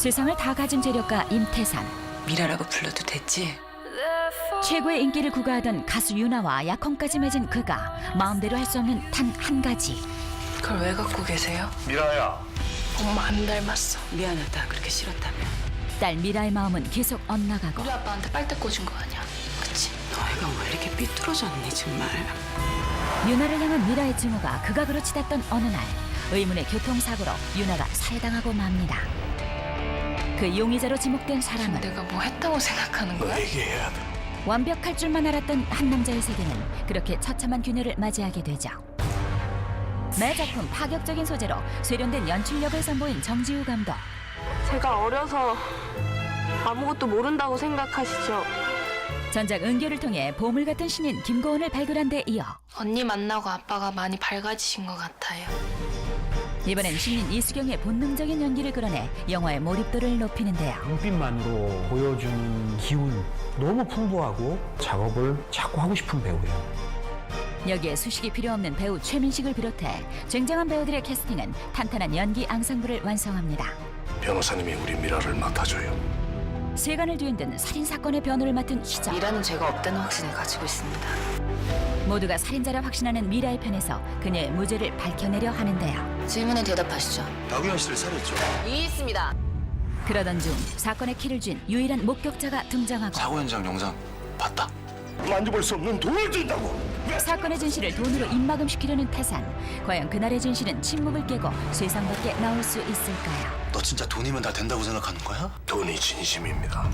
세상을 다 가진 재력가 임태산. 미라라고 불러도 됐지? 최고의 인기를 구가하던 가수 유나와 약혼까지 맺은 그가 마음대로 할 수 없는 단 한 가지. 그걸 왜 갖고 계세요? 미라야 엄마 안 닮았어. 미안하다. 그렇게 싫었다며. 딸 미라의 마음은 계속 엇나가고 우리 아빠한테 빨대 꽂은 거 아니야? 그치? 너희가 왜 이렇게 삐뚤어졌니 정말 유나를 향한 미라의 증오가 극악으로 치닫던 어느 날 의문의 교통사고로 유나가 살해당하고 맙니다. 그 용의자로 지목된 사람은 내가 뭐 했다고 생각하는 거야? 너에게 해야 돼 완벽할 줄만 알았던 한 남자의 세계는 그렇게 처참한 균열을 맞이하게 되죠. 매 작품 파격적인 소재로 세련된 연출력을 선보인 정지우 감독. 제가 어려서 아무것도 모른다고 생각하시죠? 전작 은교를 통해 보물 같은 신인 김고은을 발굴한 데 이어 언니 만나고 아빠가 많이 밝아지신 것 같아요. 이번엔 신인 이수경의 본능적인 연기를 끌어내 영화의 몰입도를 높이는데요. 눈빛만으로 보여주는 기운 너무 풍부하고 작업을 자꾸 하고 싶은 배우예요. 여기에 수식이 필요 없는 배우 최민식을 비롯해 쟁쟁한 배우들의 캐스팅은 탄탄한 연기 앙상블을 완성합니다. 변호사님이 우리 미라를 맡아줘요 세간을 뒤흔든 살인 사건의 변호를 맡은 시작. 미라는 죄가 없다는 확신을 가지고 있습니다. 모두가 살인자라 확신하는 미라의 편에서 그녀의 무죄를 밝혀내려 하는데요. 질문에 대답하시죠. 나구현 씨를 살했죠 그러던 중 사건의 키를 쥔 유일한 목격자가 등장하고 사고 현장 영상 봤다 만져볼 수 없는 돈을 준다고 사건의 진실을 돈으로 입막음시키려는 태산. 과연 그날의 진실은 침묵을 깨고 세상 밖에 나올 수 있을까요? 너 진짜 돈이면 다 된다고 생각하는 거야? 돈이 진심입니다